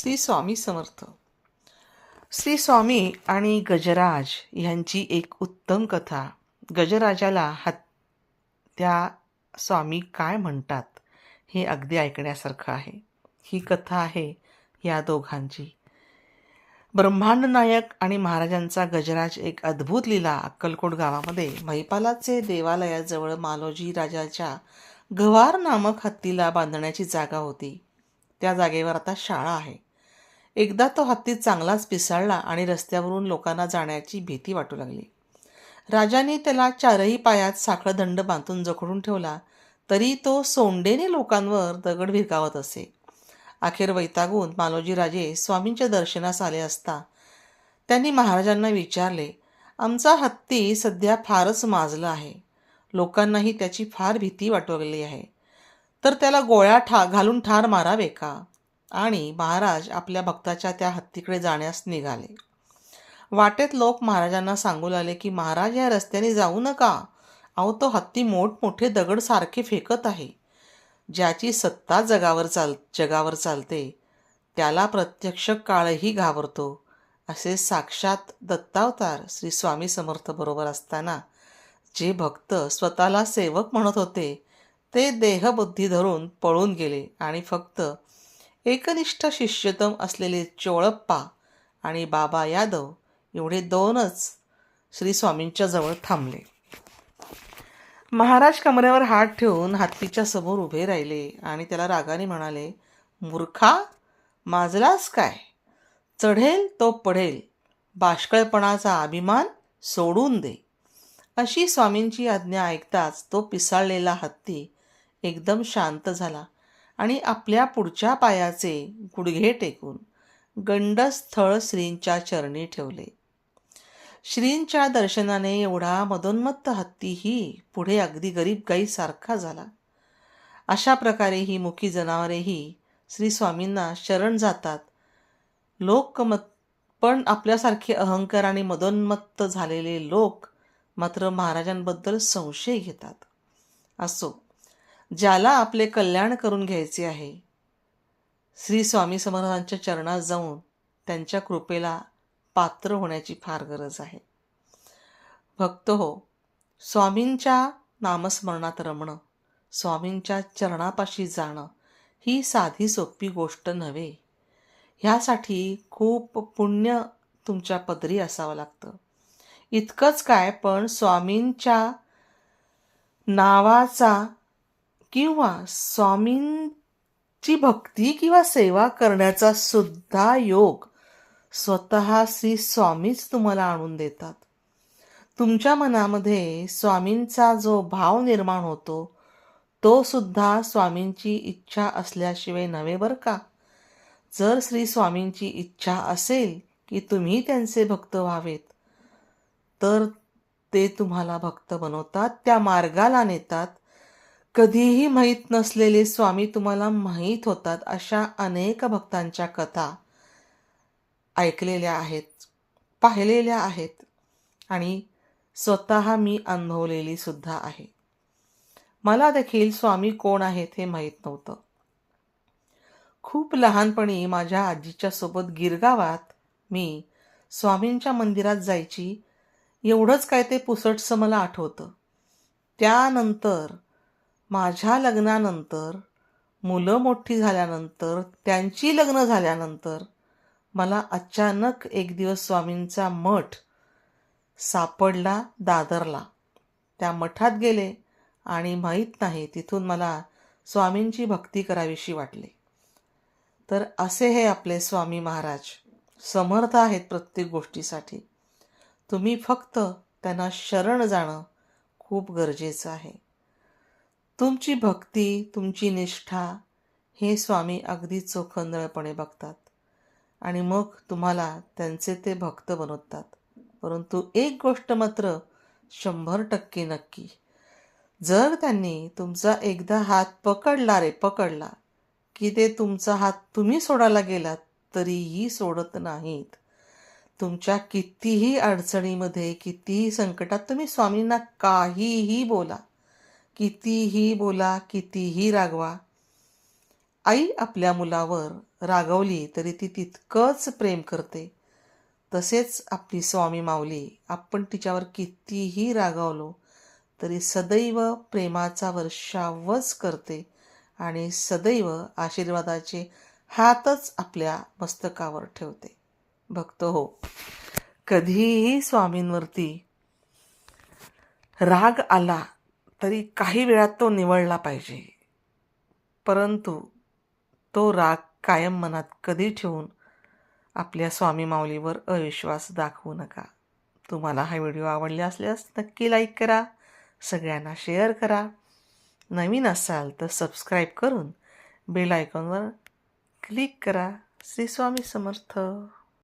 श्री स्वामी समर्थ. श्री स्वामी आणि गजराज यांची एक उत्तम कथा. गजराजाला हात त्या स्वामी काय म्हणतात हे अगदी ऐकण्यासारखं आहे. ही कथा आहे या दोघांची. ब्रह्मांड नायक आणि महाराजांचा गजराज एक अद्भुत लीला अक्कलकोट गावामध्ये महिपालाचे देवालयाजवळ मालोजी राजाच्या गवार नामक हत्तीला बांधण्याची जागा होती. त्या जागेवर आता शाळा आहे. एकदा तो हत्ती चांगलाच पिसाळला आणि रस्त्यावरून लोकांना जाण्याची भीती वाटू लागली. राजाने त्याला चारही पायात साखळदंड बांधून जखडून ठेवला तरी तो सोंडेने लोकांवर दगड भिरकावत असे. अखेर वैतागून मालोजी राजे स्वामींच्या दर्शनास आले असता त्यांनी महाराजांना विचारले आमचा हत्ती सध्या फारच माजला आहे. लोकांनाही त्याची फार भीती वाटू लागली आहे. तर त्याला गोळ्या ठा घालून ठार मारावे का? आणि महाराज आपल्या भक्ताच्या त्या हत्तीकडे जाण्यास निघाले. वाटेत लोक महाराजांना सांगू लागले की महाराज या रस्त्याने जाऊ नका. अहो तो हत्ती मोठमोठे दगड सारखे फेकत आहे. ज्याची सत्ता जगावर चाल जगावर चालते त्याला प्रत्यक्ष काळही घाबरतो असे साक्षात दत्तावतार श्री स्वामी समर्थ बरोबर असताना जे भक्त स्वतःला सेवक म्हणत होते ते देहबुद्धी धरून पळून गेले आणि फक्त एकनिष्ठ शिष्यतम असलेले चोळप्पा आणि बाबा यादव एवढे दोनच श्री स्वामींच्या जवळ थांबले. महाराज कमरेवर हात ठेवून हत्तीच्या समोर उभे राहिले आणि त्याला रागाने म्हणाले मूर्खा माजलास काय? चढेल तो पडेल. बाष्कळपणाचा अभिमान सोडून दे. अशी स्वामींची आज्ञा ऐकताच तो पिसाळलेला हत्ती एकदम शांत झाला आणि आपल्या पुढच्या पायाचे गुडघे टेकून गंडस्थळ श्रींच्या चरणी ठेवले. श्रींच्या दर्शनाने एवढा मदोन्मत्त हत्तीही पुढे अगदी गरीब गाईसारखा झाला. अशा प्रकारे ही मुखी जनावरेही श्री स्वामींना शरण जातात. लोक मत पण आपल्यासारखे अहंकार आणि मदोन्मत्त झालेले लोक मात्र महाराजांबद्दल संशय घेतात. असो ज्याला आपले कल्याण करून घ्यायचे आहे. श्री स्वामी समर्थांच्या चरणात जाऊन त्यांच्या कृपेला पात्र होण्याची फार गरज आहे. भक्त हो स्वामींच्या नामस्मरणात रमणं स्वामींच्या चरणापाशी जाणं ही साधी सोपी गोष्ट नव्हे. ह्यासाठी खूप पुण्य तुमच्या पदरी असावं लागतं. इतकंच काय पण स्वामींच्या नावाचा किंवा स्वामींची भक्ती किंवा सेवा करण्याचा सुद्धा योग स्वतः श्री स्वामीच तुम्हाला आणून देतात. तुमच्या मनामध्ये स्वामींचा जो भाव निर्माण होतो तो सुद्धा स्वामींची इच्छा असल्याशिवाय नव्हे बरं का? जर श्री स्वामींची इच्छा असेल की तुम्ही त्यांचे भक्त व्हावेत तर ते तुम्हाला भक्त बनवतात त्या मार्गाला नेतात कधीही माहीत नसलेले स्वामी तुम्हाला माहीत होतात अशा अनेक भक्तांच्या कथा ऐकलेल्या आहेत पाहिलेल्या आहेत आणि स्वतः मी अनुभवलेली सुद्धा आहे. मला देखील स्वामी कोण आहेत हे माहीत नव्हतं. खूप लहानपणी माझ्या आजीच्या सोबत गिरगावात मी स्वामींच्या मंदिरात जायची एवढंच काय ते पुसटसं मला आठवतं. त्यानंतर माझ्या लग्नानंतर मुलं मोठी झाल्यानंतर त्यांची लग्न झाल्यानंतर मला अचानक एक दिवस स्वामींचा मठ सापडला दादरला. त्या मठात गेले आणि माहीत नाही तिथून मला स्वामींची भक्ती करावीशी वाटली. तर असे हे आपले स्वामी महाराज. समर्थ आहेत प्रत्येक गोष्टीसाठी. तुम्ही फक्त त्यांना शरण जाणं खूप गरजेचं आहे. तुमची भक्ती तुमची निष्ठा हे स्वामी अगदी चोखंदळपणे बघतात. आणि मग तुम्हाला त्यांचे ते भक्त बनवतात. परंतु एक गोष्ट मात्र शंभर टक्के नक्की. जर त्यांनी तुमचा एकदा हात पकडला रे पकडला की ते तुमचा हात तुम्ही सोडायला गेलात तरीही सोडत नाहीत. तुमच्या कितीही अडचणीमध्ये कितीही संकटात तुम्ही स्वामींना काहीही बोला. कितीही बोला कितीही रागवा. आई आपल्या मुलावर रागवली तरी ती तितकंच प्रेम करते. तसेच आपली स्वामी माऊली आपण तिच्यावर कितीही रागावलो तरी सदैव प्रेमाचा वर्षावच करते आणि सदैव आशीर्वादाचे हातच आपल्या मस्तकावर ठेवते. भक्त हो कधीही स्वामींवरती राग आला तरी काही वेळात तो निवळला पाहिजे. परंतु तो राग कायम मनात कधी ठेवून आपल्या स्वामी माऊलीवर अविश्वास दाखवू नका. तुम्हाला हा व्हिडिओ आवडला असल्यास नक्की लाईक करा सगळ्यांना शेअर करा. नवीन असाल तर सबस्क्राईब करून बेल आयकॉनवर क्लिक करा. श्री स्वामी समर्थ.